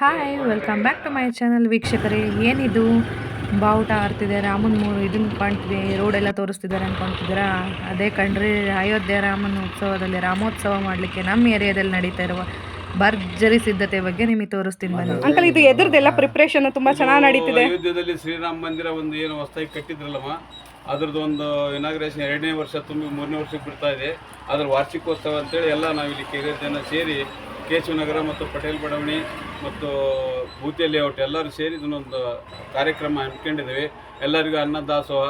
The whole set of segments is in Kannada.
Hi welcome back to my channel ವೀಕ್ಷಕರೇ. ಏನಿದು? ಬಾವುಟ ಆರ್ತಿದೆ ರಾಮನ ಮೂರು ಇದನ್ನು ಕಾಣ್ತಿದೆ ರೋಡೆಲ್ಲ ತೋರಿಸ್ತಿದ್ದಾರೆ ಅನ್ಕೊಂತಿದ್ದೀರಾ? ಅದೇ ಕಂಡ್ರಿ ಅಯೋಧ್ಯೆ ರಾಮನ ಉತ್ಸವದಲ್ಲಿ ರಾಮೋತ್ಸವ ಮಾಡಲಿಕ್ಕೆ ನಮ್ಮ ಏರಿಯಾದಲ್ಲಿ ನಡೀತಾ ಇರುವ ಭರ್ಜರಿ ಸಿದ್ಧತೆ ಬಗ್ಗೆ ನಿಮಗೆ ತೋರಿಸ್ತೀನಿ ಬನ್ನಿ. ಅಂಕಲ್ ಇದು ಎದುರ್ದೆಲ್ಲ ಪ್ರಿಪ್ರೇಷನ್ ತುಂಬಾ ಚೆನ್ನಾಗಿ ನಡೀತಿದೆ. ಅಯೋಧ್ಯದಲ್ಲಿ ಶ್ರೀರಾಮ ಮಂದಿರ ಒಂದು ಏನು ಹೊಸದಾಗಿ ಕಟ್ಟಿದ್ರಲ್ಲಮ್ಮ? ಅದ್ರದ್ದು ಒಂದು ಇನಾಗ್ರೇಷನ್ ಎರಡನೇ ವರ್ಷ ತುಂಬಿ ಮೂರನೇ ವರ್ಷಕ್ಕೆ ಬಿಡ್ತಾ ಇದೆ. ಅದರ ವಾರ್ಷಿಕೋತ್ಸವ ಅಂತೇಳಿ ಎಲ್ಲ ನಾವಿಲ್ಲಿ ಕೆರೆ ಜನ ಸೇರಿ ಕೇಶವನಗರ ಮತ್ತು ಪಟೇಲ್ ಬಡಾವಣೆ ಮತ್ತು ಭೂತಿ ಲೇಔಟ್ ಎಲ್ಲರೂ ಸೇರಿ ಇದನ್ನೊಂದು ಕಾರ್ಯಕ್ರಮ ಹಮ್ಮಿಕೊಂಡಿದ್ದೀವಿ. ಎಲ್ಲರಿಗೂ ಅನ್ನದಾಸೋಹ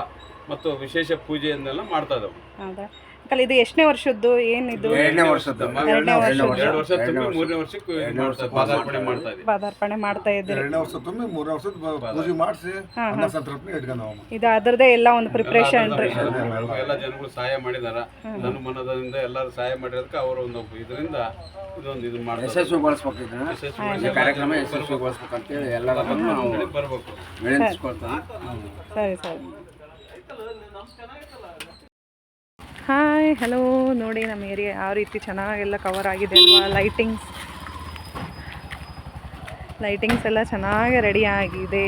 ಮತ್ತು ವಿಶೇಷ ಪೂಜೆಯನ್ನೆಲ್ಲ ಮಾಡ್ತಾ ಇದ್ದಾವೆ. ಅಂಕಲ್ ಇದು ಎಷ್ಟನೇ ವರ್ಷದ್ದು? ಏನಿದು ಎರಡನೇ ವರ್ಷದ ಎರಡು ವರ್ಷ ತುಂಬಿ ಮೂರನೇ ವರ್ಷಕ್ಕೆ ಇದು ಮಾಡ್ತಾ ಪಾದಾರ್ಪಣೆ ಮಾಡ್ತಾ ಇದ್ದೀವಿ. ಪದಾರ್ಪಣೆ ಮಾಡ್ತಾ ಇದ್ದೀರಿ. ಎರಡನೇ ವರ್ಷ ತುಂಬಿ ಮೂರನೇ ವರ್ಷದ ಬ- ಪೂಜೆ ಮಾಡಿಸಿ ಅನ್ನ ಸಂತರ್ಪಣೆ ಇಟ್ಕೊಂಡು ಹೋಗಮ್ಮ ಇದು ಅದರದೇ ಎಲ್ಲ ಒಂದು ಪ್ರಿಪ್ರೇಷನ್ ರೀ. ಎಲ್ಲ ಜನಗಳು ಸಹಾಯ ಮಾಡಿದಾರ. ನನ್ನ ಮನದಿಂದ ಎಲ್ಲರೂ ಸಹಾಯ ಮಾಡಿರೋದಕ್ಕೆ ಅವರ ಒಂದು ಇದರಿಂದ ಇದೊಂದು ಇದು ಮಾಡ್ತಾರೆ. ಯಶಸ್ವಿಗೊಳಿಸ್ಬೇಕು ಇದನ್ನ ಯಶಸ್ವಿ ಕಾರ್ಯಕ್ರಮ ಯಶಸ್ವಿಗೊಳಿಸ್ಬೇಕಂತೇಳಿ ಎಲ್ಲರೂ ನಾವು ಬರಬೇಕು ಸರಿ ಸರಿ. ಹಾಯ್ ಹಲೋ ನೋಡಿ, ನಮ್ಮ ಏರಿಯಾ ಯಾವ ರೀತಿ ಚೆನ್ನಾಗೆಲ್ಲ ಕವರ್ ಆಗಿದೆ ಅಲ್ವಾ? ಲೈಟಿಂಗ್ಸ್ ಲೈಟಿಂಗ್ಸ್ ಎಲ್ಲ ಚೆನ್ನಾಗಿ ರೆಡಿ ಆಗಿದೆ.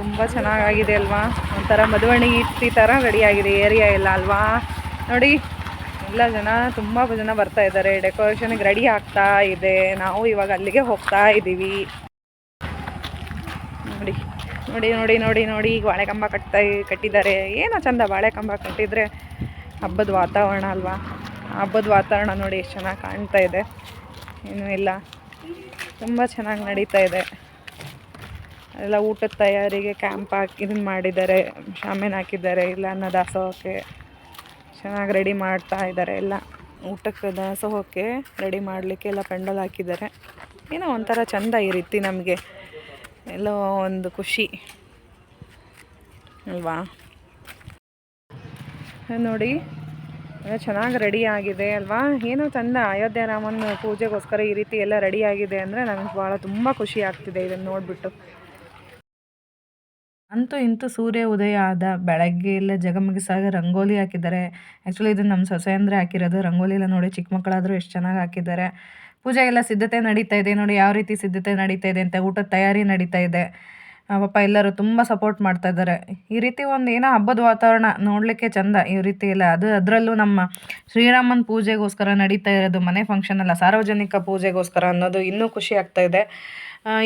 ತುಂಬ ಚೆನ್ನಾಗಾಗಿದೆ ಅಲ್ವಾ? ಒಂಥರ ಮದುವಣಿ ಇಟ್ಟಿ ಥರ ಆಗಿದೆ ಏರಿಯಾ ಎಲ್ಲ ಅಲ್ವಾ? ನೋಡಿ, ಎಲ್ಲ ಜನ, ತುಂಬ ಜನ ಬರ್ತಾ ಇದ್ದಾರೆ. ಡೆಕೋರೇಷನ್ಗೆ ರೆಡಿ ಆಗ್ತಾ ಇದೆ. ನಾವು ಇವಾಗ ಅಲ್ಲಿಗೆ ಹೋಗ್ತಾ ಇದ್ದೀವಿ. ನೋಡಿ ನೋಡಿ ನೋಡಿ ನೋಡಿ, ಈಗ ಬಾಳೆಕಂಬ ಕಟ್ತಾ ಕಟ್ಟಿದ್ದಾರೆ. ಏನೋ ಚಂದ ಬಾಳೆಕಂಬ ಕಟ್ಟಿದರೆ ಹಬ್ಬದ ವಾತಾವರಣ ಅಲ್ವಾ? ಹಬ್ಬದ ವಾತಾವರಣ ನೋಡಿ, ಎಷ್ಟು ಚೆನ್ನಾಗಿ ಕಾಣ್ತಾ ಇದೆ. ಏನೂ ಇಲ್ಲ. ತುಂಬ ಚೆನ್ನಾಗಿ ನಡೀತಾ ಇದೆ. ಎಲ್ಲ ಊಟದ ತಯಾರಿಗೆ ಕ್ಯಾಂಪ್ ಹಾಕಿ ಇದನ್ನು ಮಾಡಿದ್ದಾರೆ ಶಾಮಿಯಾನ ಹಾಕಿದ್ದಾರೆ, ಇಲ್ಲ ಅನ್ನ ದಾಸೋಹಕ್ಕೆ. ಚೆನ್ನಾಗಿ ರೆಡಿ ಮಾಡ್ತಾ ಇದ್ದಾರೆ ಎಲ್ಲ. ಊಟಕ್ಕೆ ದಾಸೋಹಕ್ಕೆ ರೆಡಿ ಮಾಡಲಿಕ್ಕೆ ಎಲ್ಲ ಪೆಂಡಲ್ ಹಾಕಿದ್ದಾರೆ. ಏನೋ ಒಂಥರ ಚಂದ ಈ ರೀತಿ ನಮಗೆ. ಎಲ್ಲೋ ಒಂದು ಖುಷಿ. ಅಲ್ವಾ? ನೋಡಿ, ಎಲ್ಲ ಚೆನ್ನಾಗಿ ರೆಡಿ ಆಗಿದೆ, ಅಲ್ವಾ? ಏನೋ ತಂದ ಅಯೋಧ್ಯೆ ರಾಮನ ಪೂಜೆಗೋಸ್ಕರ ಈ ರೀತಿ ಎಲ್ಲ ರೆಡಿ ಆಗಿದೆ ಅಂದರೆ ನನಗೆ ಭಾಳ ತುಂಬ ಖುಷಿ ಆಗ್ತಿದೆ ಇದನ್ನು ನೋಡಿಬಿಟ್ಟು. ಅಂತೂ ಇಂತೂ ಸೂರ್ಯ ಉದಯ ಆದ ಬೆಳಗ್ಗೆ ಎಲ್ಲ ಜಗಮಗಿಸಾಗ ರಂಗೋಲಿ ಹಾಕಿದ್ದಾರೆ. ಆ್ಯಕ್ಚುಲಿ ಇದು ನಮ್ಮ ಸೊಸೆ ಅಂದರೆ ಹಾಕಿರೋದು. ರಂಗೋಲಿ ಎಲ್ಲ ನೋಡಿ ಚಿಕ್ಕ ಮಕ್ಕಳಾದರೂ ಎಷ್ಟು ಚೆನ್ನಾಗಿ ಹಾಕಿದ್ದಾರೆ. ಪೂಜೆಗೆಲ್ಲ ಸಿದ್ಧತೆ ನಡೀತಾ ಇದೆ ನೋಡಿ, ಯಾವ ರೀತಿ ಸಿದ್ಧತೆ ನಡೀತಾ ಇದೆ ಅಂತ ಊಟದ ತಯಾರಿ ನಡೀತಾ ಇದೆ. ಪಾಪ ಎಲ್ಲರೂ ತುಂಬ ಸಪೋರ್ಟ್ ಮಾಡ್ತಾ ಇದ್ದಾರೆ. ಈ ರೀತಿ ಒಂದು ಏನೋ ಹಬ್ಬದ ವಾತಾವರಣ ನೋಡಲಿಕ್ಕೆ ಚಂದ ಈ ರೀತಿ ಇಲ್ಲ ಅದು ಅದರಲ್ಲೂ ನಮ್ಮ ಶ್ರೀರಾಮನ ಪೂಜೆಗೋಸ್ಕರ ನಡೀತಾ ಇರೋದು, ಮನೆ ಫಂಕ್ಷನ್ ಅಲ್ಲ, ಸಾರ್ವಜನಿಕ ಪೂಜೆಗೋಸ್ಕರ ಅನ್ನೋದು ಇನ್ನೂ ಖುಷಿ ಆಗ್ತಾ ಇದೆ.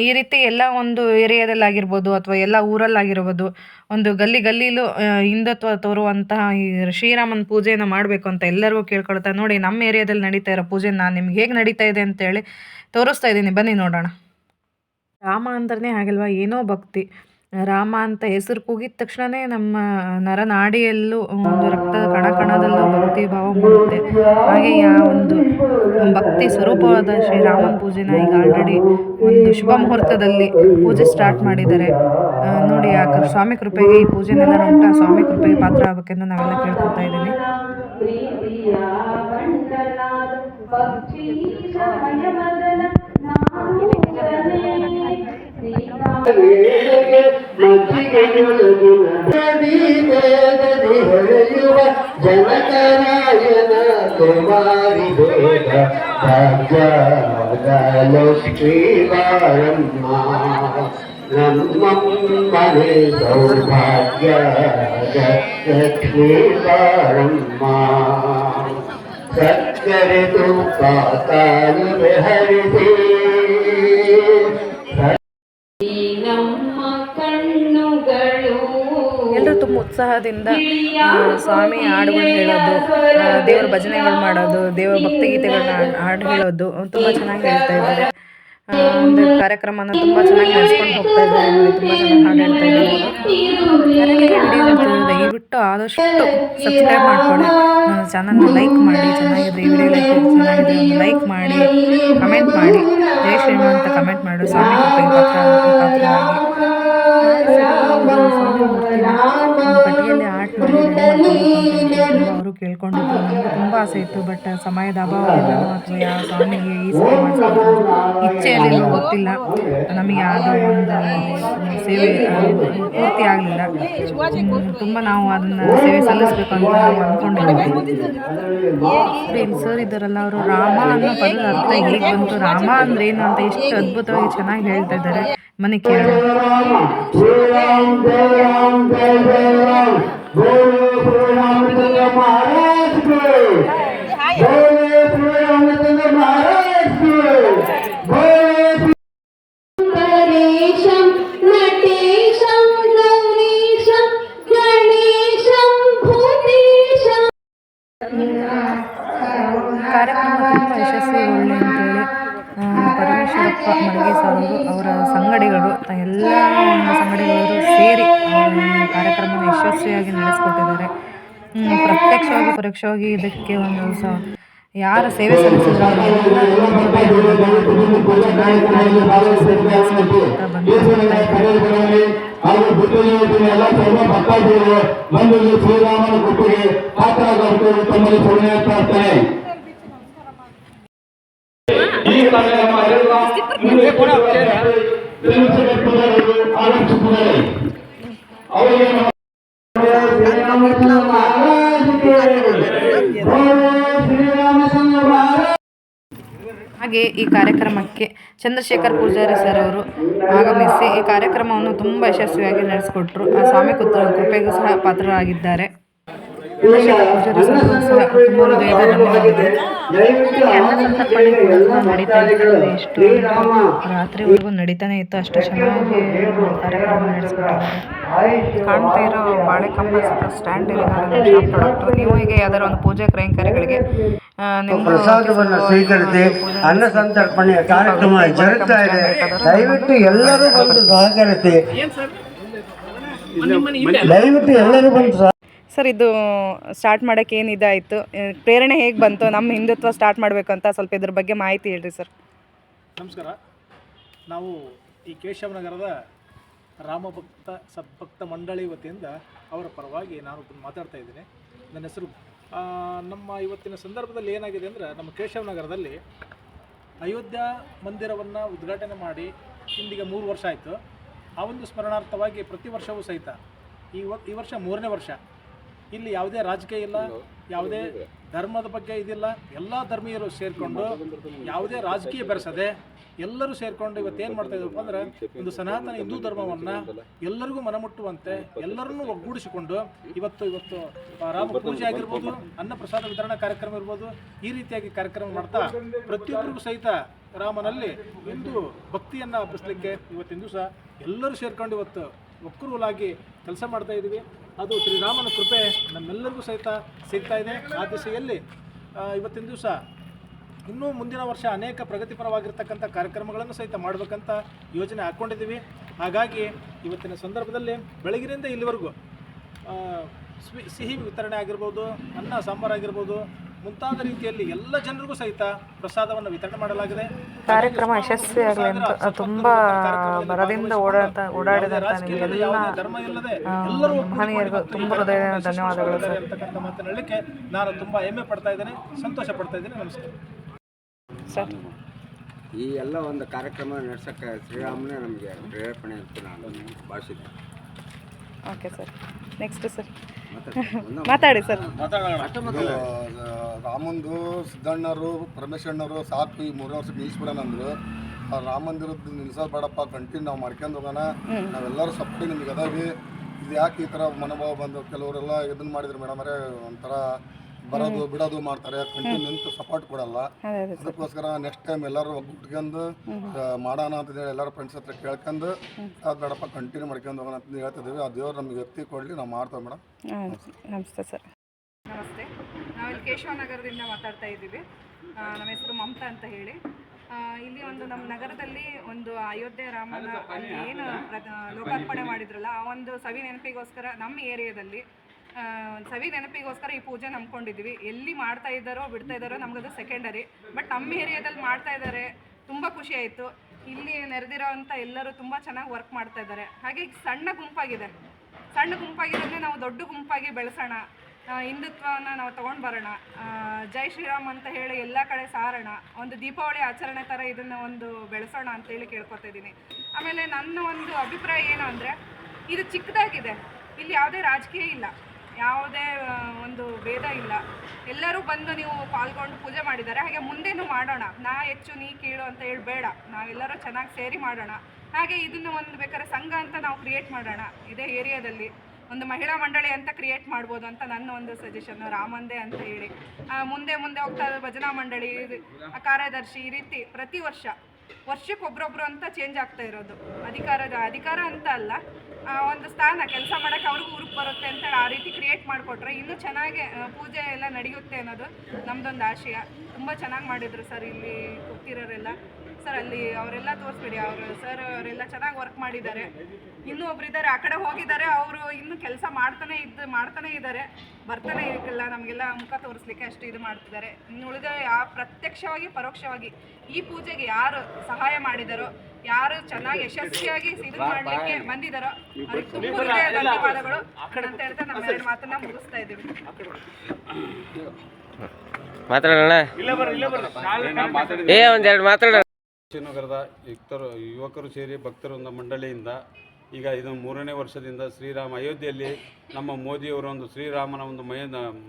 ಈ ರೀತಿ ಎಲ್ಲ ಒಂದು ಏರಿಯಾದಲ್ಲಿ ಆಗಿರ್ಬೋದು ಅಥವಾ ಎಲ್ಲ ಊರಲ್ಲಾಗಿರ್ಬೋದು ಒಂದು ಗಲ್ಲಿ ಗಲ್ಲಿಲೂ ಹಿಂದತ್ವ ಹಿಂದುತ್ವ ತೋರುವಂತಹ ಈ ಶ್ರೀರಾಮನ ಪೂಜೆಯನ್ನು ಮಾಡಬೇಕು ಅಂತ ಎಲ್ಲರಿಗೂ ಕೇಳ್ಕೊಳ್ತಾ ನೋಡಿ, ನಮ್ಮ ಏರಿಯಾದಲ್ಲಿ ನಡೀತಾ ಇರೋ ಪೂಜೆ ನಾನು ನಿಮ್ಗೆ ಹೇಗೆ ನಡೀತಾ ಇದೆ ಅಂತೇಳಿ ತೋರಿಸ್ತಾ ಇದ್ದೀನಿ. ಬನ್ನಿ ನೋಡೋಣ. ರಾಮ ಅಂದ್ರೆ ಹಾಗಲ್ವಾ ಏನೋ ಭಕ್ತಿ. ರಾಮ ಅಂತ ಹೆಸರು ಕೂಗಿದ ತಕ್ಷಣವೇ ನಮ್ಮ ನರನಾಡಿಯಲ್ಲೂ ಒಂದು ರಕ್ತದ ಕಣ ಕಣದಲ್ಲೂ ಭಕ್ತಿ ಭಾವ ಮೂಡುತ್ತೆ. ಹಾಗೆ ಆ ಒಂದು ಭಕ್ತಿ ಸ್ವರೂಪವಾದ ಶ್ರೀರಾಮನ ಪೂಜೆನ ಈಗ ಆಲ್ರೆಡಿ ಒಂದು ಶುಭ ಮುಹೂರ್ತದಲ್ಲಿ ಪೂಜೆ ಸ್ಟಾರ್ಟ್ ಮಾಡಿದ್ದಾರೆ. ನೋಡಿ, ಆ ಸ್ವಾಮಿ ಕೃಪೆಗೆ ಈ ಪೂಜೆನೆಲ್ಲ ಉಂಟ ಸ್ವಾಮಿ ಕೃಪೆಗೆ ಪಾತ್ರ ಆಗಬೇಕೆಂದು ನಾವೆಲ್ಲ ಕೇಳ್ಕೊತಾ ಇದ್ದೀನಿ. ಹೊಳೆಯುವ ಜನಕರಾಯನ ಕುಮಾರಿ ಬೇಗ ಭಾಗ್ಯಗಲು ಶ್ರೀವಾರಮ್ಮ ನಮ್ಮಮ್ಮನೆ ಸೌಭಾಗ್ಯ ಲಕ್ಷ್ಮೀವಾರಮ್ಮ ಸಕ್ಕರೆ ತುಪ್ಪ ತಾನು ಹರಿಸಿ ಉತ್ಸಾಹದಿಂದ ಸ್ವಾಮಿ ಹಾಡುಗಳು ಹೇಳೋದು ದೇವ್ರ ಭಜನೆಗಳು ಮಾಡೋದು, ದೇವರ ಭಕ್ತಿಗೀತೆಗಳನ್ನ ಹಾಡ್- ಹೇಳೋದು ತುಂಬ ಚೆನ್ನಾಗಿ ಹೇಳ್ತಾ ಇದ್ದಾರೆ. ಒಂದು ಕಾರ್ಯಕ್ರಮನ ತುಂಬ ಚೆನ್ನಾಗಿ ನಡೆಸ್ಕೊಂಡು ಹೋಗ್ತಾ ಇದ್ದಾರೆ ತುಂಬ ಚೆನ್ನಾಗಿ ಹಾಡು ಹೇಳ್ತಾ ಇದ್ದಾರೆ. ದಯವಿಟ್ಟು ಆದಷ್ಟು ಸಬ್ಸ್ಕ್ರೈಬ್ ಮಾಡ್ಕೊಳ್ಳಿ. ನನ್ನ ಚಾನಲ್ನ ಲೈಕ್ ಮಾಡಿ ಚೆನ್ನಾಗಿದೆ ಈ ವಿಡಿಯೋ ಲೈಕ್ ಚೆನ್ನಾಗಿದೆ ಲೈಕ್ ಮಾಡಿ ಕಮೆಂಟ್ ಮಾಡಿ. ಜೈ ಶ್ರೀಮಂತ ಕಮೆಂಟ್ ಮಾಡು. ಸ್ವಾಮಿ ಪಾತ್ರ ಅವರು ಕೇಳ್ಕೊಂಡಿದ್ದು ತುಂಬಾ ತುಂಬ ಆಸೆ ಇತ್ತು, ಬಟ್ ಸಮಯದ ಅಭಾವದಿಂದ ಅಥವಾ ಯಾವ ಸ್ವಾಮಿಗೆ ಈ ಇಚ್ಛೆ ಗೊತ್ತಿಲ್ಲ. ನಮಗೆ ಅದು ಒಂದು ಸೇವೆ ಪೂರ್ತಿ ಆಗಲಿಲ್ಲ. ತುಂಬ ನಾವು ಅದನ್ನು ಸೇವೆ ಸಲ್ಲಿಸಬೇಕು ಅಂತ ನಾವು ಅಂದ್ಕೊಂಡಿದ್ದೀವಿ ಸರ್ ಇದ್ದಾರಲ್ಲ, ಅವರು ರಾಮ ಅನ್ನೋ ಪದದ ಅರ್ಥ ಹೇಗೆ ಬಂತು? ರಾಮ ಅಂದ್ರೆ ಏನು ಅಂತ ಎಷ್ಟು ಅದ್ಭುತವಾಗಿ ಚೆನ್ನಾಗಿ ಹೇಳ್ತಾ ಇದ್ದಾರೆ. ಮನೆ ಕೇಳೋಣ श्री ಪರೋಕ್ಷವಾಗಿ ಇದಕ್ಕೆ ಒಂದು ಸ, ಯಾರ ಸೇವೆ ಸಲ್ಲಿಸಿದ್ರು. ಹಾಗೂ ಬುದ್ಧಿಜೀವಿಗಳ ಎಲ್ಲ ಸರ್ವ ಭಕ್ತಾದಿಗಳು ಬಂದು ಶ್ರೀರಾಮನ ಕೃಪೆಗೆ ಪಾತ್ರರಾಗಬೇಕು ತಮ್ಮಲ್ಲಿ ಶರಣೆ ಪ್ರಾರ್ಥನೆ ಈ ಆರಂಭಿಸುತ್ತಿದ್ದಾರೆ ಅವರಿಗೆ ಹಾಗೆ ಈ ಕಾರ್ಯಕ್ರಮಕ್ಕೆ ಚಂದ್ರಶೇಖರ್ ಪೂಜಾರಿ ಸರ್ ಅವರು ಆಗಮಿಸಿ ಈ ಕಾರ್ಯಕ್ರಮವನ್ನು ತುಂಬ ಯಶಸ್ವಿಯಾಗಿ ನಡೆಸಿಕೊಟ್ರು. ಆ ಸ್ವಾಮಿ ಕುತ್ರ ಕೃಪೆಗೂ ಸಹ ಪಾತ್ರರಾಗಿದ್ದಾರೆ. ಪೂಜಾರಿ ಸರ್ ಕೂಡ ನಡೀತಾ ಇತ್ತು ಎಷ್ಟು ರಾತ್ರಿವರೆಗೂ ನಡೀತಾನೆ ಇತ್ತು ಅಷ್ಟು ಚೆನ್ನಾಗಿ ಕಾರ್ಯಕ್ರಮ ನಡೆಸ್ಕೊಟ್ಟಿದ್ದಾರೆ ಕಾಣ್ತಾ ಇರೋ ಸ್ಟ್ಯಾಂಡ್ ಇದೆ ನೋಡಿ ನಮ್ಮ ಶಾಪ್ ಪ್ರಾಡಕ್ಟ್ ನೀವು ಈಗ ಯಾವ್ದಾರ ಒಂದು ಪೂಜೆ ಕೈಂಕರ್ಯಗಳಿಗೆ ಆ, ಪ್ರಸಾದವನ್ನು ಸ್ವೀಕರಿಸಿ ಅನ್ನ ಸಂತರ್ಪಣೆಯ ಕಾರ್ಯಕ್ರಮ ಜರುಗ್ತಾ ಇದೆ. ದಯವಿಟ್ಟು ಎಲ್ಲರೂ ಬಂದು ಸಹಕರಿಸಿ. ದಯವಿಟ್ಟು ಎಲ್ಲರೂ ಬಂದು ಸರ್, ಇದು ಸ್ಟಾರ್ಟ್ ಮಾಡೋಕ್ಕೆ ಏನು ಇದಾಯಿತು? ಪ್ರೇರಣೆ ಹೇಗೆ ಬಂತು? ನಮ್ಮ ಹಿಂದುತ್ವ ಸ್ಟಾರ್ಟ್ ಮಾಡಬೇಕು ಅಂತ ಸ್ವಲ್ಪ ಇದ್ರ ಬಗ್ಗೆ ಮಾಹಿತಿ ಹೇಳ್ರಿ ಸರ್. ನಮಸ್ಕಾರ. ನಾವು ಈ ಕೇಶವನಗರದ ರಾಮಭಕ್ತ ಸದ್ಭಕ್ತ ಮಂಡಳಿ ವತಿಯಿಂದ ಅವರ ಪರವಾಗಿ ನಾನು ಮಾತಾಡ್ತಾ ಇದ್ದೀನಿ. ನನ್ನ ಹೆಸರು ನಮ್ಮ ಇವತ್ತಿನ ಸಂದರ್ಭದಲ್ಲಿ ಏನಾಗಿದೆ ಅಂದರೆ ನಮ್ಮ ಕೇಶವನಗರದಲ್ಲಿ ಅಯೋಧ್ಯ ಮಂದಿರವನ್ನು ಉದ್ಘಾಟನೆ ಮಾಡಿ ಇಂದಿಗೆ ಮೂರು ವರ್ಷ ಆಯಿತು. ಆ ಒಂದು ಸ್ಮರಣಾರ್ಥವಾಗಿ ಪ್ರತಿ ವರ್ಷವೂ ಸಹಿತ ಈ ಈ ವರ್ಷ ಮೂರನೇ ವರ್ಷ ಇಲ್ಲಿ ಯಾವುದೇ ರಾಜಕೀಯ ಇಲ್ಲ ಯಾವುದೇ ಧರ್ಮದ ಬಗ್ಗೆ ಇದಿಲ್ಲ. ಎಲ್ಲ ಧರ್ಮೀಯರು ಸೇರಿಕೊಂಡು ಯಾವುದೇ ರಾಜಕೀಯ ಬೆರೆಸದೆ ಎಲ್ಲರೂ ಸೇರಿಕೊಂಡು ಇವತ್ತು ಏನು ಮಾಡ್ತಾ ಇದ್ದೀವಪ್ಪ ಅಂದ್ರೆ ಒಂದು ಸನಾತನ ಹಿಂದೂ ಧರ್ಮವನ್ನು ಎಲ್ಲರಿಗೂ ಮನಮುಟ್ಟುವಂತೆ ಎಲ್ಲರನ್ನೂ ಒಗ್ಗೂಡಿಸಿಕೊಂಡು ಇವತ್ತು ಇವತ್ತು ರಾಮ ಪೂಜೆ ಆಗಿರ್ಬೋದು ಅನ್ನ ಪ್ರಸಾದ ವಿತರಣಾ ಕಾರ್ಯಕ್ರಮ ಇರ್ಬೋದು ಈ ರೀತಿಯಾಗಿ ಕಾರ್ಯಕ್ರಮ ಮಾಡ್ತಾ ಪ್ರತಿಯೊಬ್ಬರಿಗೂ ಸಹಿತ ರಾಮನಲ್ಲಿ ಹಿಂದೂ ಭಕ್ತಿಯನ್ನು ಹಬ್ಬಿಸ್ಲಿಕ್ಕೆ ಇವತ್ತಿನ ದಿವಸ ಎಲ್ಲರೂ ಸೇರ್ಕೊಂಡು ಇವತ್ತು ಒಕ್ಕರುಲಾಗಿ ಕೆಲಸ ಮಾಡ್ತಾ ಇದ್ದೀವಿ ಅದು ಶ್ರೀರಾಮನ ಕೃಪೆ ನಮ್ಮೆಲ್ಲರಿಗೂ ಸಹಿತ ಸಿಗ್ತಾ ಇದೆ. ಆ ದಿಸೆಯಲ್ಲಿ ಇವತ್ತಿನ ದಿವಸ ಇನ್ನೂ ಮುಂದಿನ ವರ್ಷ ಅನೇಕ ಪ್ರಗತಿಪರವಾಗಿರ್ತಕ್ಕಂಥ ಕಾರ್ಯಕ್ರಮಗಳನ್ನು ಸಹಿತ ಮಾಡಬೇಕಂತ ಯೋಜನೆ ಹಾಕ್ಕೊಂಡಿದ್ದೀವಿ ಹಾಗಾಗಿ ಇವತ್ತಿನ ಸಂದರ್ಭದಲ್ಲಿ ಬೆಳಗಿನಿಂದ ಇಲ್ಲಿವರೆಗೂ ಸಿಹಿ ವಿತರಣೆ ಆಗಿರ್ಬೋದು, ಅನ್ನ, ಸಾಂಬಾರು ಆಗಿರ್ಬೋದು ಮುಂತಾದ ರೀತಿಯಲ್ಲಿ ಎಲ್ಲ ಜನರಿಗೂ ಸಹಿತ ಪ್ರಸಾದವನ್ನು ವಿತರಣೆ ಮಾಡಲಾಗಿದೆ. ಕಾರ್ಯಕ್ರಮ ಯಶಸ್ವಿ ಆಗಲಿ ಅಂತ ತುಂಬ ಬರದಿಂದ ಓಡಾಡ್ತಾ ಓಡಾಡಿದಂಥ ನಿಮಗೆಲ್ಲ ಧರ್ಮ ಇಲ್ಲದೆ ಎಲ್ಲರೂ ಮಹನೀಯರಿಗೂ ತುಂಬ ಹೃದಯದ ಧನ್ಯವಾದಗಳು ಸರ್. ಅಂತಕ್ಕಂಥ ಮಾತನ್ನ ಹೇಳಲಿಕ್ಕೆ ನಾನು ತುಂಬಾ ಹೆಮ್ಮೆ ಪಡ್ತಾ ಇದ್ದೇನೆ. ಸಂತೋಷ ಪಡ್ತಾ ಇದ್ದೇನೆ. ನಮಸ್ಕಾರ. ಸರ್. ಈ ಎಲ್ಲ ಒಂದು ಕಾರ್ಯಕ್ರಮ ನಡೆಸಕ್ಕೆ ಶ್ರೀರಾಮನೇ ನಮಗೆ ಪ್ರೇರೇಪಣೆ ಅಂತ ನಾನು ಭಾವಿಸಿದ್ದೆ ಓಕೆ ಸರ್. Next sir. ಮಾತಾಡಿ. ಸರ್. ರಾಮಂದು ಸಿದ್ದಣ್ಣರು ಪರಮೇಶ್ವರಣ್ಣವರು ಸಾಕು ಈ ಮೂರನೇ ವರ್ಷ ನಿಲ್ಲಿಸ್ಬಿಡೋಣ ಅಂದ್ರು. ಆ ರಾಮ ಮಂದಿರದ್ದು ನಿಲ್ಸೋದು ಬೇಡಪ್ಪ ಕಂಟಿನ್ಯೂ ನಾವು ಮಾಡ್ಕೊಂಡು ಹೋಗೋಣ. ನಾವೆಲ್ಲರೂ ಸಪ್ಪಿ ನಿಮ್ಗೆ ಅದಾವಿ ಇದು ಯಾಕೆ ಈ ಥರ ಮನೋಭಾವ ಬಂದು ಕೆಲವರೆಲ್ಲ ಇದನ್ನ ಮಾಡಿದ್ರು ಮೇಡಮ್ ಅವರೇ ಒಂಥರ ಬರೋದು ಬಿಡೋದು ಮಾಡ್ತಾರೆ. ಕಂಟಿನ್ಯೂ ನಿಂತು ಸಪೋರ್ಟ್ ಕೊಡಲ್ಲ. ಅದೇ ಅದೇ ಅದಕ್ಕೋಸ್ಕರ ನೆಕ್ಸ್ಟ್ ಟೈಮ್ ಎಲ್ಲರೂ ಒಗ್ಗಟ್ಕೊಂಡು ಮಾಡೋಣ ಅಂತ ಹೇಳಿ ಎಲ್ಲರೂ ಫ್ರೆಂಡ್ಸ್ ಹತ್ರ ಕೇಳ್ಕೊಂಡು ಅದು ಬೇಡಪ್ಪ ಕಂಟಿನ್ಯೂ ಮಾಡ್ಕೊಂಡು ಹೋಗೋಣ ಅಂತ ಹೇಳ್ತಿದ್ದೀವಿ ಆ ದೇವ್ರು ನಮ್ಗೆ ವ್ಯಕ್ತಿ ಕೊಡಲಿ ನಾವು ಮಾಡ್ತೇವೆ ಮೇಡಮ್ ನಮಸ್ತೆ ಸರ್. ನಮಸ್ತೆ. ನಾವಿಲ್ಲಿ ಕೇಶವನಗರದಿಂದ ಮಾತಾಡ್ತಾ ಇದ್ದೀವಿ. ಆ, ನಮ್ಮ ಹೆಸರು ಮಮತಾ ಅಂತ ಹೇಳಿ. ಆ, ಇಲ್ಲಿ ಒಂದು ನಮ್ಮ ನಗರದಲ್ಲಿ ಒಂದು ಅಯೋಧ್ಯೆ ರಾಮನ ಅಲ್ಲಿ ಏನು ಪ್ರ- ಲೋಕಾರ್ಪಣೆ ಮಾಡಿದ್ರಲ್ಲ ಆ ಒಂದು ಸವಿ ನೆನಪಿಗೋಸ್ಕರ ನಮ್ಮ ಏರಿಯಾದಲ್ಲಿ ಸವಿ ನೆನಪಿಗೋಸ್ಕರ ಈ ಪೂಜೆ ನಂಬ್ಕೊಂಡಿದ್ವಿ. ಎಲ್ಲಿ ಮಾಡ್ತಾ ಇದ್ದಾರೋ, ಬಿಡ್ತಾ ಇದ್ದಾರೋ ನಮಗದು ಸೆಕೆಂಡರಿ ಬಟ್ ನಮ್ಮ ಏರಿಯಾದಲ್ಲಿ ಮಾಡ್ತಾ ಇದ್ದಾರೆ. ತುಂಬ ಖುಷಿ ಆಯಿತು. ಇಲ್ಲಿ ನೆರೆದಿರೋವಂಥ ಎಲ್ಲರೂ ತುಂಬ ಚೆನ್ನಾಗಿ ವರ್ಕ್ ಮಾಡ್ತಾ ಇದ್ದಾರೆ. ಹಾಗೆ ಸಣ್ಣ ಗುಂಪಾಗಿದೆ. ಸಣ್ಣ ಗುಂಪಾಗಿರೋದನ್ನೇ ನಾವು ದೊಡ್ಡ ಗುಂಪಾಗಿ ಬೆಳೆಸೋಣ. ಹಿಂದುತ್ವವನ್ನು ಹಿಂದುತ್ವನ ನಾವು ತೊಗೊಂಡು ಬರೋಣ. ಜೈ ಶ್ರೀರಾಮ್ ಅಂತ ಹೇಳಿ ಎಲ್ಲ ಕಡೆ ಸಾರೋಣ. ಒಂದು ದೀಪಾವಳಿ ಆಚರಣೆ ಥರ ಇದನ್ನು ಒಂದು ಬೆಳೆಸೋಣ ಅಂತೇಳಿ ಕೇಳ್ಕೊತಾ ಇದ್ದೀನಿ. ಆಮೇಲೆ ನನ್ನ ಒಂದು ಅಭಿಪ್ರಾಯ ಏನು ಅಂದರೆ, ಇದು ಚಿಕ್ಕದಾಗಿದೆ. ಇಲ್ಲಿ ಯಾವುದೇ ರಾಜಕೀಯ ಇಲ್ಲ. ಯಾವುದೇ ಒಂದು ಭೇದ ಇಲ್ಲ. ಎಲ್ಲರೂ ಬಂದು ನೀವು ಪಾಲ್ಗೊಂಡು ಪೂಜೆ ಮಾಡಿದ್ದಾರೆ. ಹಾಗೆ ಮುಂದೇನು ಮಾಡೋಣ. ನಾ ಹೆಚ್ಚು, ನೀ ಕೀಳು ಅಂತ ಹೇಳಿ ಬೇಡ ನಾವೆಲ್ಲರೂ ಚೆನ್ನಾಗಿ ಸೇರಿ ಮಾಡೋಣ. ಹಾಗೆ ಇದನ್ನು ಒಂದು ಬೇಕಾದ್ರೆ ಸಂಘ ಅಂತ ನಾವು ಕ್ರಿಯೇಟ್ ಮಾಡೋಣ. ಇದೇ ಏರಿಯಾದಲ್ಲಿ ಒಂದು ಮಹಿಳಾ ಮಂಡಳಿ ಅಂತ ಕ್ರಿಯೇಟ್ ಮಾಡ್ಬೋದು ಅಂತ ನನ್ನ ಒಂದು ಸಜೆಷನ್ ರಾಮಂದೆ ಅಂತ ಹೇಳಿ. ಮುಂದೆ ಮುಂದೆ ಹೋಗ್ತಾ ಭಜನಾ ಮಂಡಳಿ, ಕಾರ್ಯದರ್ಶಿ ಈ ರೀತಿ ಪ್ರತಿ ವರ್ಷ. ವರ್ಷಕ್ಕೆ ಒಬ್ರೊಬ್ರು ಅಂತ ಚೇಂಜ್ ಆಗ್ತಾ ಇರೋದು. ಅಧಿಕಾರದ, ಅಧಿಕಾರ ಅಂತ ಅಲ್ಲ. ಒಂದು ಸ್ಥಾನ, ಕೆಲಸ ಮಾಡೋಕ್ಕೆ ಅವ್ರಿಗೂ ಊರಿಗೆ ಬರುತ್ತೆ ಅಂತ ಆ ರೀತಿ ಕ್ರಿಯೇಟ್ ಮಾಡಿಕೊಟ್ರೆ ಇನ್ನೂ ಚೆನ್ನಾಗಿ ಪೂಜೆ ಎಲ್ಲ ನಡೆಯುತ್ತೆ ಅನ್ನೋದು ನಮ್ಮದೊಂದು ಆಶಯ. ತುಂಬ ಚೆನ್ನಾಗಿ ಮಾಡಿದ್ರು ಸರ್ ಇಲ್ಲಿ ಕೂತಿರೋರೆಲ್ಲ ಸರ್ ಅಲ್ಲಿ ಅವರೆಲ್ಲ ತೋರಿಸ್ಬಿಡಿ ಅವರು ಸರ್ ಅವರೆಲ್ಲ ಚೆನ್ನಾಗಿ ವರ್ಕ್ ಮಾಡಿದ್ದಾರೆ. ಇನ್ನೂ ಒಬ್ರಿದ್ದಾರೆ ಆ ಕಡೆ ಹೋಗಿದ್ದಾರೆ ಅವರು ಇನ್ನೂ ಕೆಲಸ ಮಾಡ್ತಾನೆ ಇದ್ದು ಮಾಡ್ತಾನೆ ಇದ್ದಾರೆ. ಬರ್ತಾನೆ ಇರಲಿಲ್ಲ ನಮಗೆಲ್ಲ ಮುಖ ತೋರಿಸ್ಲಿಕ್ಕೆ ಅಷ್ಟು ಇದು ಮಾಡ್ತಿದ್ದಾರೆ. ಇನ್ನು ಉಳಿದ ಯಾವ ಪ್ರತ್ಯಕ್ಷವಾಗಿ ಪರೋಕ್ಷವಾಗಿ ಈ ಪೂಜೆಗೆ ಯಾರು ಸಹಾಯ ಮಾಡಿದಾರೋ ಯಾರು ಚೆನ್ನಾಗಿ ಯಶಸ್ವಿಯಾಗಿ ಇದು ಮಾಡಲಿಕ್ಕೆ ಬಂದಿದ್ದಾರೋ ಅವ್ರಿಗೆ ತುಂಬ ಧನ್ಯವಾದಗಳು. ಅಂತ ಹೇಳ್ತಾ ನಮ್ಮ ಎರಡು ಮಾತನ್ನ ಮುಗಿಸ್ತಾ ಇದ್ದೀವಿ. ಮಾತಾಡೋಣ. ಏ ಒಂದೆರಡು ಮಾತಾಡೋಣ. ನಗರದ ಯುಕ್ತರು, ಯುವಕರು ಸೇರಿ ಭಕ್ತರೊಂದು ಮಂಡಳಿಯಿಂದ ಈಗ ಇದು ಮೂರನೇ ವರ್ಷದಿಂದ ಶ್ರೀರಾಮ ಅಯೋಧ್ಯೆಯಲ್ಲಿ ನಮ್ಮ ಮೋದಿಯವರ ಒಂದು ಶ್ರೀರಾಮನ ಒಂದು ಮಯ,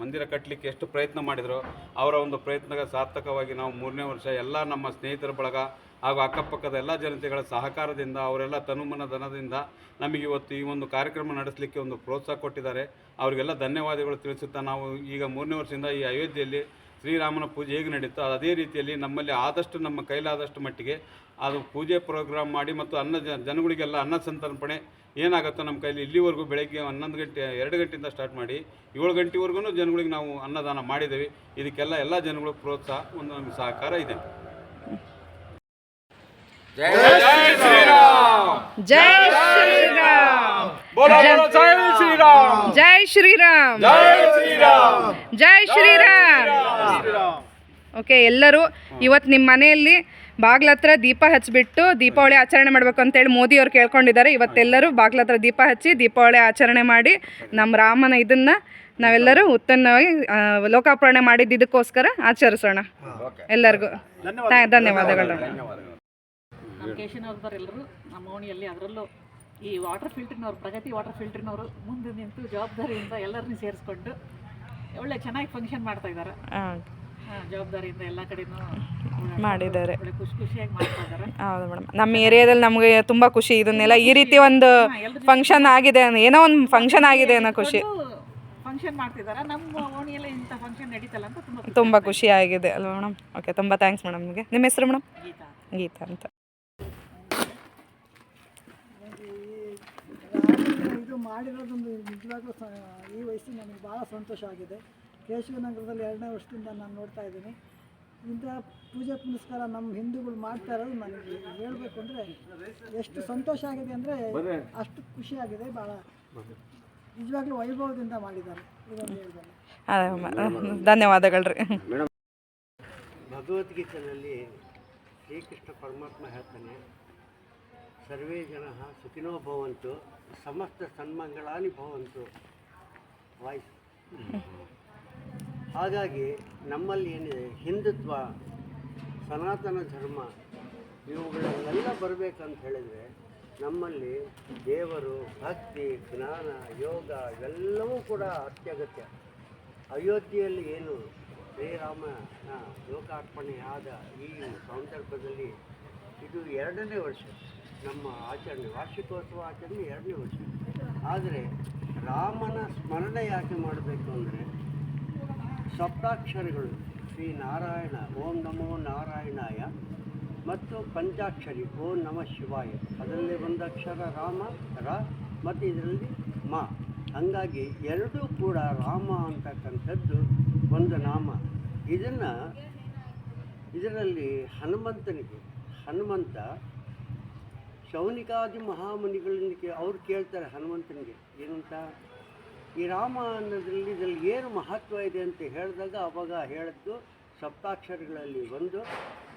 ಮಂದಿರ ಕಟ್ಟಲಿಕ್ಕೆ ಎಷ್ಟು ಪ್ರಯತ್ನ ಮಾಡಿದ್ರು, ಅವರ ಒಂದು ಪ್ರಯತ್ನಕ್ಕೆ ಸಾರ್ಥಕವಾಗಿ ನಾವು ಮೂರನೇ ವರ್ಷ ಎಲ್ಲ ನಮ್ಮ ಸ್ನೇಹಿತರ ಬಳಗ ಹಾಗೂ ಅಕ್ಕಪಕ್ಕದ ಎಲ್ಲ ಜನತೆಗಳ ಸಹಕಾರದಿಂದ, ಅವರೆಲ್ಲ ತನುಮನ ಧನದಿಂದ ನಮಗೆ ಇವತ್ತು ಈ ಒಂದು ಕಾರ್ಯಕ್ರಮ ನಡೆಸಲಿಕ್ಕೆ ಒಂದು ಪ್ರೋತ್ಸಾಹ ಕೊಟ್ಟಿದ್ದಾರೆ. ಅವರಿಗೆಲ್ಲ ಧನ್ಯವಾದಗಳು ತಿಳಿಸುತ್ತಾ ನಾವು ಈಗ ಮೂರನೇ ವರ್ಷದಿಂದ ಈ ಅಯೋಧ್ಯೆಯಲ್ಲಿ ಶ್ರೀರಾಮನ ಪೂಜೆ ಹೇಗೆ ನಡೀತೋ ಅದೇ ರೀತಿಯಲ್ಲಿ ನಮ್ಮಲ್ಲಿ ಆದಷ್ಟು ನಮ್ಮ ಕೈಲಾದಷ್ಟು ಮಟ್ಟಿಗೆ ಅದು ಪೂಜೆ ಪ್ರೋಗ್ರಾಮ್ ಮಾಡಿ ಮತ್ತು ಅನ್ನ ಜ ಜನಗಳಿಗೆಲ್ಲ ಅನ್ನ ಸಂತರ್ಪಣೆ ಏನಾಗುತ್ತೋ ನಮ್ಮ ಕೈಲಿ ಇಲ್ಲಿವರೆಗೂ ಬೆಳಗ್ಗೆ ಹನ್ನೊಂದು ಗಂಟೆ ಎರಡು ಗಂಟೆಯಿಂದ ಸ್ಟಾರ್ಟ್ ಮಾಡಿ ಏಳು ಗಂಟೆವರೆಗೂ ಜನಗಳಿಗೆ ನಾವು ಅನ್ನದಾನ ಮಾಡಿದ್ದೇವೆ. ಇದಕ್ಕೆಲ್ಲ ಎಲ್ಲ ಜನಗಳು ಪ್ರೋತ್ಸಾಹ ಒಂದು ನಮಗೆ ಸಹಕಾರ ಇದೆ. ಜೈ ಶ್ರೀರಾಮ್. ಜೈ ಶ್ರೀರಾಮ್. ಜೈ ಶ್ರೀರಾಮ್. ಜೈ ಶ್ರೀರಾಮ್. ಓಕೆ ಎಲ್ಲರೂ ಇವತ್ತು ನಿಮ್ಮ ಮನೆಯಲ್ಲಿ ಬಾಗ್ಲ ಹತ್ರ ದೀಪ ಹಚ್ಚಿಬಿಟ್ಟು ದೀಪಾವಳಿ ಆಚರಣೆ ಮಾಡಬೇಕು ಅಂತೇಳಿ ಮೋದಿ ಅವ್ರು ಕೇಳ್ಕೊಂಡಿದ್ದಾರೆ. ಇವತ್ತೆಲ್ಲರೂ ಬಾಗ್ಲ ಹತ್ರ ದೀಪ ಹಚ್ಚಿ ದೀಪಾವಳಿ ಆಚರಣೆ ಮಾಡಿ ನಮ್ಮ ರಾಮನ ಇದನ್ನು ನಾವೆಲ್ಲರೂ ಲೋಕಾರ್ಪಣೆ ಮಾಡಿದ್ದು ಇದಕ್ಕೋಸ್ಕರ ಆಚರಿಸೋಣ. ಎಲ್ಲರಿಗೂ. ಧನ್ಯವಾದಗಳು. ಧನ್ಯವಾದಗಳು. ನಮ್ಮ ಎಲ್ಲರೂ. ನಮ್ಮ ಓಣಿಯಲ್ಲಿ ಅದರಲ್ಲೂ ಈ ವಾಟರ್ ಫಿಲ್ಟ್ರಿನವರು ಪ್ರಗತಿ ವಾಟರ್ ಫಿಲ್ಟ್ರಿನವರು ಮುಂದೆ ನಿಂತು ಜವಾಬ್ದಾರಿಯಿಂದ ಎಲ್ಲರನ್ನೂ ಸೇರಿಸ್ಕೊಂಡು ಒಳ್ಳೆ ಚೆನ್ನಾಗಿ ಫಂಕ್ಷನ್ ಮಾಡ್ತಾ ಇದ್ದಾರೆ. ಹಾಂ. ಜವಾಬ್ದಾರಿಯಿಂದ ಎಲ್ಲ ಕಡೆನೂ ಮಾಡಿದ್ದಾರೆ. ಖುಷಿ ಖುಷಿಯಾಗಿ ಮಾಡ್ತಾ ಇದ್ದಾರೆ. ಹೌದು ಮೇಡಮ್. ನಮ್ಮ ಏರಿಯಾದಲ್ಲಿ ನಮಗೆ ತುಂಬ ಖುಷಿ. ಇದನ್ನೆಲ್ಲ ಈ ರೀತಿ ಒಂದು ಫಂಕ್ಷನ್ ಆಗಿದೆ ಏನೋ ಒಂದು ಫಂಕ್ಷನ್ ಆಗಿದೆ ಅನ್ನೋ ಖುಷಿ. ಫಂಕ್ಷನ್ ಮಾಡ್ತಿದ್ದಾರೆ ನಮ್ಮ ಓಣಿಯಲ್ಲಿ ಇಂಥ ಫಂಕ್ಷನ್ ನಡೀತಲ್ಲ ಅಂತ ತುಂಬ ಖುಷಿ ಖುಷಿ ಆಗಿದೆ ಅಲ್ವಾ ಮೇಡಮ್? ಓಕೆ ತುಂಬ ಥ್ಯಾಂಕ್ಸ್ ಮೇಡಮ್ ನಿಮಗೆ ನಿಮ್ಮ ಹೆಸರು ಮೇಡಮ್? ಗೀತಾ ಗೀತಾ ಅಂತ. ಮಾಡಿರೋದೊಂದು ನಿಜವಾಗ್ಲೂ ಸ ಈ ವಯಸ್ಸು ನನಗೆ ಭಾಳ ಸಂತೋಷ ಆಗಿದೆ. ಕೇಶವನಗರದಲ್ಲಿ ಎರಡನೇ ವರ್ಷದಿಂದ ನಾನು ನೋಡ್ತಾ ಇದ್ದೀನಿ. ಇಂಥ ಪೂಜೆ ಪುನಸ್ಕಾರ ನಮ್ಮ ಹಿಂದೂಗಳು ಮಾಡ್ತಾ ಇರೋದು ನನಗೆ ಹೇಳಬೇಕು ಅಂದರೆ ಎಷ್ಟು ಸಂತೋಷ ಆಗಿದೆ ಅಂದರೆ ಅಷ್ಟು ಖುಷಿಯಾಗಿದೆ ಭಾಳ. ನಿಜವಾಗ್ಲೂ ವೈಭವದಿಂದ ಮಾಡಿದ್ದಾರೆ. ಹೇಳ್ಬೋದು ಧನ್ಯವಾದಗಳು ರೀ ಭಗವದ್ಗೀತೆಯಲ್ಲಿ ಶ್ರೀಕೃಷ್ಣ ಪರಮಾತ್ಮ ಹೇಳ್ತಾನೆ ಸರ್ವೇ ಜನ ಸುಖಿನೋ ಭವಂತು, ಸಮಸ್ತ ಸನ್ಮಂಗಳಾನಿ ಭವಂತು. ವಾಯ್ಸ್ ಹಾಗಾಗಿ ನಮ್ಮಲ್ಲಿ ಏನಿದೆ, ಹಿಂದುತ್ವ, ಸನಾತನ ಧರ್ಮ, ಇವುಗಳೆಲ್ಲ ಬರಬೇಕಂತ ಹೇಳಿದರೆ ನಮ್ಮಲ್ಲಿ ದೇವರು, ಭಕ್ತಿ, ಜ್ಞಾನ, ಯೋಗ ಇವೆಲ್ಲವೂ ಕೂಡ ಅತ್ಯಗತ್ಯ. ಅಯೋಧ್ಯೆಯಲ್ಲಿ ಏನು ಶ್ರೀರಾಮ ಲೋಕಾರ್ಪಣೆ ಲೋಕಾರ್ಪಣೆಯಾದ ಈ ಸಂದರ್ಭದಲ್ಲಿ ಇದು ಎರಡನೇ ವರ್ಷ. ನಮ್ಮ ಆಚರಣೆ, ವಾರ್ಷಿಕೋತ್ಸವ ಆಚರಣೆ ಎರಡನೇ ವರ್ಷ. ಆದರೆ ರಾಮನ ಸ್ಮರಣೆ ಯಾಕೆ ಮಾಡಬೇಕು ಅಂದರೆ ಸಪ್ತಾಕ್ಷರಿಗಳು ಶ್ರೀ ನಾರಾಯಣ, ಓಂ ನಮೋ ನಾರಾಯಣಾಯ ಮತ್ತು ಪಂಚಾಕ್ಷರಿ, ಓಂ ನಮ ಶಿವಾಯ. ಅದರಲ್ಲಿ ಒಂದು ಅಕ್ಷರ ರಾಮ, ರ ಮತ್ತು ಇದರಲ್ಲಿ ಮ. ಹಾಗಾಗಿ ಎರಡೂ ಕೂಡ ರಾಮ ಅಂತಕ್ಕಂಥದ್ದು ಒಂದು ನಾಮ. ಇದನ್ನು, ಇದರಲ್ಲಿ ಹನುಮಂತನಿಗೆ, ಹನುಮಂತ ಶೌನಿಕಾದಿ ಮಹಾಮುನಿಗಳಿಗೆ ಅವ್ರು ಕೇಳ್ತಾರೆ ಹನುಮಂತನಿಗೆ, ಏನಂತ? ಈ ರಾಮ ಅನ್ನೋದ್ರಲ್ಲಿ ಇದರಲ್ಲಿ ಏನು ಮಹತ್ವ ಇದೆ ಅಂತ ಹೇಳಿದಾಗ ಅವಾಗ ಹೇಳಿದ್ದು ಸಪ್ತಾಕ್ಷರಗಳಲ್ಲಿ ಒಂದು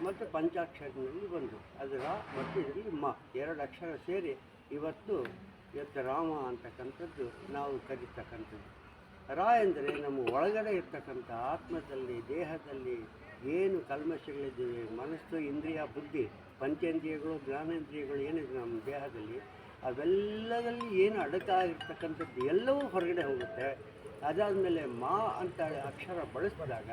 ಮತ್ತು ಪಂಚಾಕ್ಷರಗಳಲ್ಲಿ ಒಂದು. ಅದು ರಾ ಮತ್ತು ಇದರಲ್ಲಿ ಮ, ಎರಡು ಅಕ್ಷರ ಸೇರಿ ಇವತ್ತು ಇವತ್ತು ರಾಮ ಅಂತಕ್ಕಂಥದ್ದು ನಾವು ಕರೀತಕ್ಕಂಥದ್ದು. ರಾ ಎಂದರೆ ನಮ್ಮ ಒಳಗಡೆ ಇರ್ತಕ್ಕಂಥ ಆತ್ಮದಲ್ಲಿ, ದೇಹದಲ್ಲಿ ಏನು ಕಲ್ಮಶಗಳಿದ್ದೀವಿ, ಮನಸ್ಸು, ಇಂದ್ರಿಯ, ಬುದ್ಧಿ ಪಂಚೇಂದ್ರಿಯಗಳು, ಜ್ಞಾನೇಂದ್ರಿಯಗಳು ಏನಿದೆ ನಮ್ಮ ದೇಹದಲ್ಲಿ, ಅವೆಲ್ಲದಲ್ಲಿ ಏನು ಅಡಕಾಗಿರ್ತಕ್ಕಂಥದ್ದು ಎಲ್ಲವೂ ಹೊರಗಡೆ ಹೋಗುತ್ತೆ. ಅದಾದಮೇಲೆ ಮಾ ಅಂತ ಅಕ್ಷರ ಬಳಸಿದಾಗ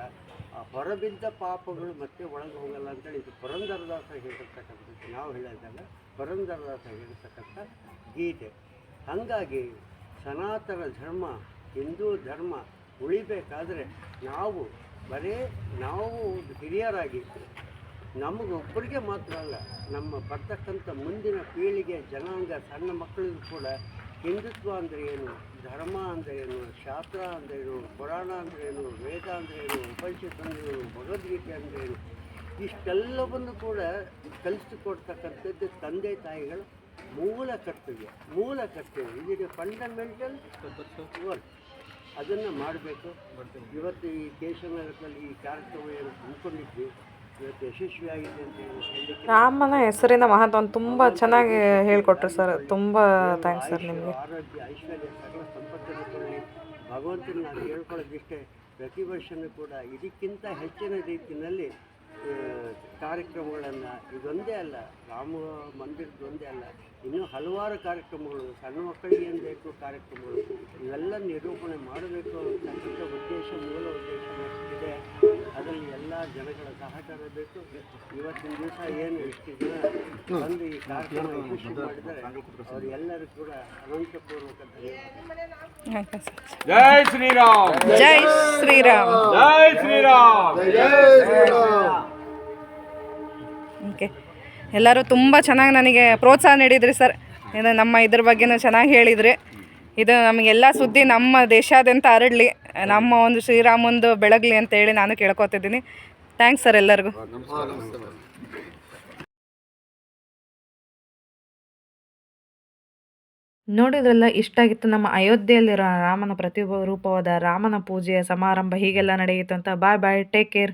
ಆ ಹೊರಬಿದ್ದ ಪಾಪಗಳು ಮತ್ತೆ ಒಳಗೆ ಹೋಗಲ್ಲ ಅಂತೇಳಿ ಇದು ಪುರಂದರದಾಸ ಹೇಳಿರ್ತಕ್ಕಂಥದ್ದು. ನಾವು ಹೇಳಿದಾಗ ಪುರಂದರದಾಸ ಹೇಳಿರ್ತಕ್ಕಂಥ ಗೀತೆ. ಹಾಗಾಗಿ ಸನಾತನ ಧರ್ಮ, ಹಿಂದೂ ಧರ್ಮ ಉಳಿಬೇಕಾದರೆ ನಾವು ಬರೀ ನಾವು ಹಿರಿಯರಾಗಿ ನಮಗೊಬ್ಬರಿಗೆ ಮಾತ್ರ ಅಲ್ಲ ನಮ್ಮ ಬರ್ತಕ್ಕಂಥ ಮುಂದಿನ ಪೀಳಿಗೆ ಜನಾಂಗ ಸಣ್ಣ ಮಕ್ಕಳಿಗೂ ಕೂಡ ಹಿಂದುತ್ವ ಅಂದರೆ ಏನು ಧರ್ಮ ಅಂದರೆ ಏನು ಶಾಸ್ತ್ರ ಅಂದರೆ ಏನು ಪುರಾಣ ಅಂದರೆ ಏನು ವೇದ ಅಂದರೆ ಏನು ಉಪನಿಷತ್ ಅಂದರೆ ಏನು ಭಗವದ್ಗೀತೆ ಅಂದರೆ ಏನು ಇಷ್ಟೆಲ್ಲವನ್ನು ಕೂಡ ಕಲಿಸಿಕೊಡ್ತಕ್ಕಂಥದ್ದು ತಂದೆ ತಾಯಿಗಳ ಮೂಲ ಕರ್ತವ್ಯ ಮೂಲ ಕರ್ತವ್ಯ. ಇದು ಫಂಡಮೆಂಟಲ್ ವರ್ಕ್ ಅದನ್ನು ಮಾಡಬೇಕು. ಇವತ್ತು ಈ ಕೇಶವನಗರದಲ್ಲಿ ಈ ಕಾರ್ಯಕ್ರಮ ಏನು ಹಮ್ಮಿಕೊಂಡಿದ್ವಿ. ರಾಮನ ಹೆಸರಿನ ಮಹತ್ವವನ್ನು ತುಂಬ ಚೆನ್ನಾಗಿ ಹೇಳಿಕೊಟ್ರು ಸರ್. ತುಂಬ ಥ್ಯಾಂಕ್ಸ್ ಸರ್ ನಿಮಗೆ. ಆರೋಗ್ಯ ಐಶ್ವರ್ಯ ಪ್ರತಿ ವರ್ಷವೂ ಕೂಡ ಇದಕ್ಕಿಂತ ಹೆಚ್ಚಿನ ರೀತಿಯಲ್ಲಿ ಕಾರ್ಯಕ್ರಮಗಳನ್ನು ಇದೊಂದೇ ಅಲ್ಲ ರಾಮ ಮಂದಿರದೊಂದೇ ಅಲ್ಲ ಇನ್ನೂ ಹಲವಾರು ಕಾರ್ಯಕ್ರಮಗಳು ಸಣ್ಣ ಮಕ್ಕಳಿಗೆ ಏನು ಬೇಕು ಕಾರ್ಯಕ್ರಮಗಳು ಇವೆಲ್ಲ ನಿರೂಪಣೆ ಮಾಡಬೇಕು ಅಂತಕ್ಕಂಥ ಉದ್ದೇಶ ಮೂಲ ಉದ್ದೇಶ ಇದೆ ಅದರಲ್ಲಿ ಎಲ್ಲ ಜನಗಳ ಸಹಕಾರ ಬೇಕು. ಇವತ್ತಿನ ದಿವಸ ಏನು ಇಷ್ಟು ಜನ ಬಂದು ಈ ಕಾರ್ಯಕ್ರಮ ಯಶಸ್ವಿ ಮಾಡಿದ್ದಾರೆ ಅವರೆಲ್ಲರೂ ಕೂಡ ಅನಂತಪೂರ್ವಕ ಜೈ ಶ್ರೀರಾಮ್. ಜೈ ಶ್ರೀರಾಮ್. ಜೈ ಶ್ರೀರಾಮ್. ಓಕೆ. ಎಲ್ಲರೂ ತುಂಬ ಚೆನ್ನಾಗಿ ನನಗೆ ಪ್ರೋತ್ಸಾಹ ನೀಡಿದ್ರಿ ಸರ್. ಇದು ನಮ್ಮ ಇದ್ರ ಬಗ್ಗೆನೂ ಚೆನ್ನಾಗಿ ಹೇಳಿದ್ರಿ. ಇದು ನಮಗೆಲ್ಲ ಸುದ್ದಿ ನಮ್ಮ ದೇಶಾದ್ಯಂತ ಹರಡಲಿ. ನಮ್ಮ ಒಂದು ಶ್ರೀರಾಮಂದು ಬೆಳಗ್ಲಿ ಅಂತ ಹೇಳಿ ನಾನು ಕೇಳ್ಕೊತಿದ್ದೀನಿ. ಥ್ಯಾಂಕ್ಸ್ ಸರ್ ಎಲ್ಲರಿಗೂ. ನೋಡಿದ್ರೆಲ್ಲ, ಇಷ್ಟ ಆಗಿತ್ತು ನಮ್ಮ ಅಯೋಧ್ಯೆಯಲ್ಲಿರೋ ರಾಮನ ಪ್ರತಿರೂಪವಾದ ರಾಮನ ಪೂಜೆಯ ಸಮಾರಂಭ ಹೀಗೆಲ್ಲ ನಡೆಯಿತು ಅಂತ. ಬಾಯ್ ಬಾಯ್ ಟೇಕ್ ಕೇರ್